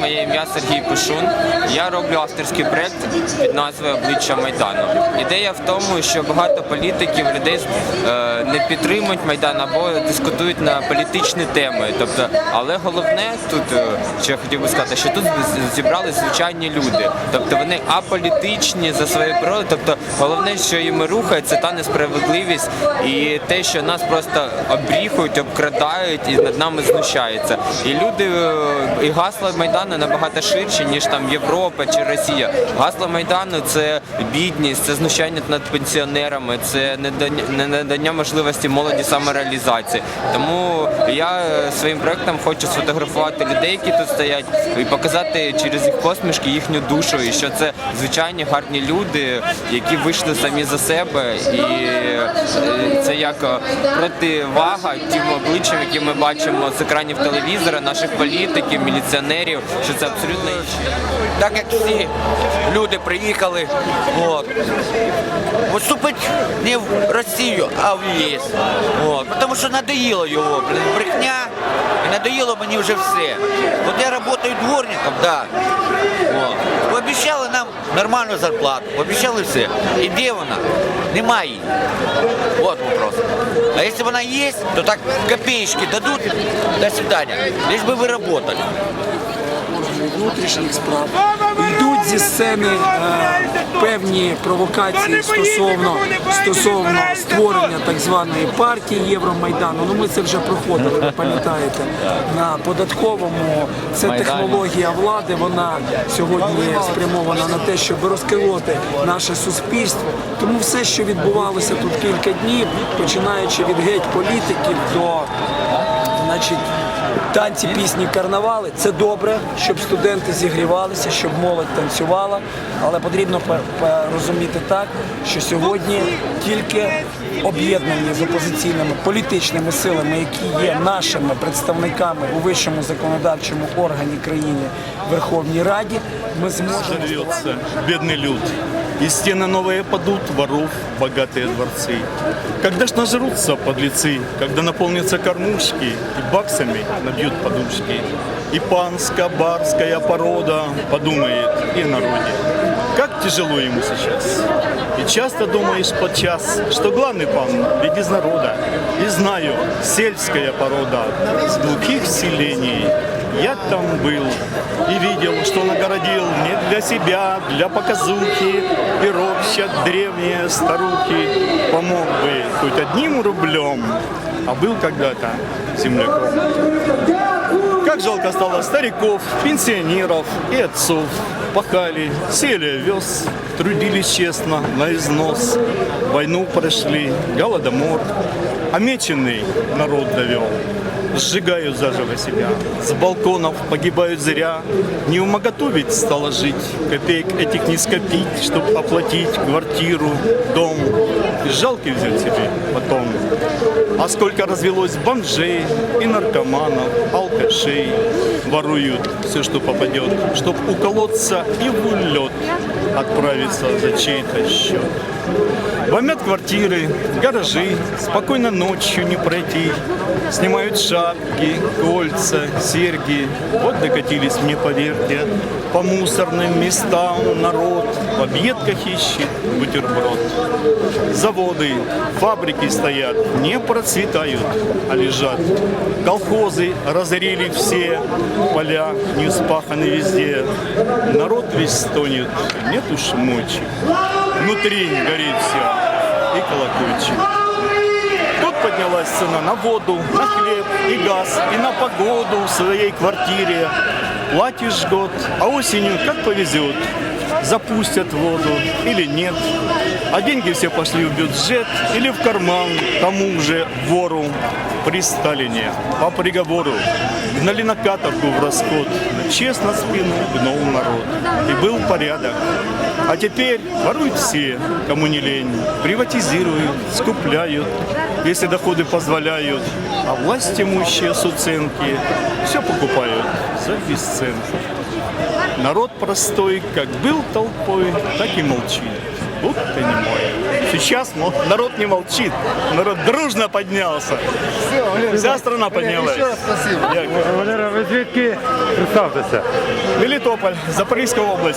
моє ім'я Сергій Пишун. Я роблю авторський проект під назвою Обличчя Майдану. Ідея в тому, що багато політиків людей е, не підтримують Майдан або дискутують на політичні теми. Тобто, але головне тут, е, що я хотів би сказати, що тут зібрали звичайні люди. Тобто вони аполітичні за своєю природою. Тобто головне, що їм рухає, це та несправедливість і те, що нас просто обріхують, обкрадають і над нами знущаються. І люди е, і гасла Майдану набагато ширші, ніж там Європа чи Росія. Гасло Майдану це бідність, це знущання над пенсіонерами, це не надання можливості молоді самореалізації. Тому я е, своїм проектом хочу сфотографувати людей, які тут стоять, і показати через їх посмішки їхню душу, і що це звичайні гарні люди, які вийшли самі за себе, і е, це як е, противага тим обличчям, які ми бачимо з екранів телевізора, наших політиків, міліціонерів, що це абсолютно інше. так як всі люди приїхали, от, поступить не в Росію, а в ЄС. От, тому що надоїло його, блін, брехня, і надоїло мені вже все. От я працюю дворником, да. От. Пообіцяли нам нормальну зарплату, пообіцяли все. І де вона? Немає її. Вот вопрос. А если бы она есть, то так копеечки дадут, до свидания. Лишь бы вы работали. внутрішніх справ. Йдуть зі сцени е, певні провокації стосовно стосовно створення так званої партії Євромайдану. Ну ми це вже проходили, ви пам'ятаєте, на податковому. Це технологія влади. Вона сьогодні спрямована на те, щоб розколоти наше суспільство. Тому все, що відбувалося тут кілька днів, починаючи від геть політиків до значить, танці, пісні, карнавали. Це добре, щоб студенти зігрівалися, щоб молодь танцювала. Але потрібно розуміти так, що сьогодні тільки об'єднані з опозиційними політичними силами, які є нашими представниками у вищому законодавчому органі країни Верховній Раді, ми зможемо бедный люд. И стены новые падут, воров богатые дворцы. Когда ж нажрутся подлецы, когда наполнятся кормушки и баксами набьют подушки. И панская барская порода подумает и о народе. Тяжело ему сейчас. И часто думаешь подчас, что главный пан ведь из народа. И знаю, сельская порода с глухих селений я там был и видел, что он огородил не для себя, для показухи, и ропщат древние старухи. Помог бы хоть одним рублем, а был когда-то земляком. Как жалко стало стариков, пенсионеров и отцов. Пахали, сели овес, трудились честно, на износ. Войну прошли, голодомор, меченый народ довел. Сжигают заживо себя, с балконов погибают зря. Не умоготовить стало жить, копеек этих не скопить, чтоб оплатить квартиру, дом. И жалко взять себе потом. А сколько развелось бомжей и наркоманов, алкашей. Воруют все, что попадет, чтоб уколоться и в улет отправиться за чей-то счет. Бомбят квартиры, гаражи, спокойно ночью не пройти. Снимают шапки, кольца, серьги. Вот докатились мне, поверьте, по мусорным местам народ в объедках ищет бутерброд. Заводы, фабрики стоят, не процветают, а лежат. Колхозы разорили все, поля не вспаханы везде. Народ весь стонет, нет уж мочи. Внутри горит все и колокольчик. Тут поднялась цена на воду, на хлеб и газ, и на погоду в своей квартире. Платишь год, а осенью как повезет. Запустят воду или нет. А деньги все пошли в бюджет или в карман тому же вору при Сталине по приговору. Гнали на каторгу в расход, но честно спину гнул народ. И был порядок. А теперь воруют все, кому не лень, приватизируют, скупляют, если доходы позволяют, а власть имущие с уценки все покупают за бесценки. Народ простой, как был толпой, так и молчит. Ты не мой. Сейчас ну, народ не молчит. Народ дружно поднялся. Вся страна поднялась. Ще раз спасибо. Валера, ви звідки представтеся? Мелитополь, Запорізька область.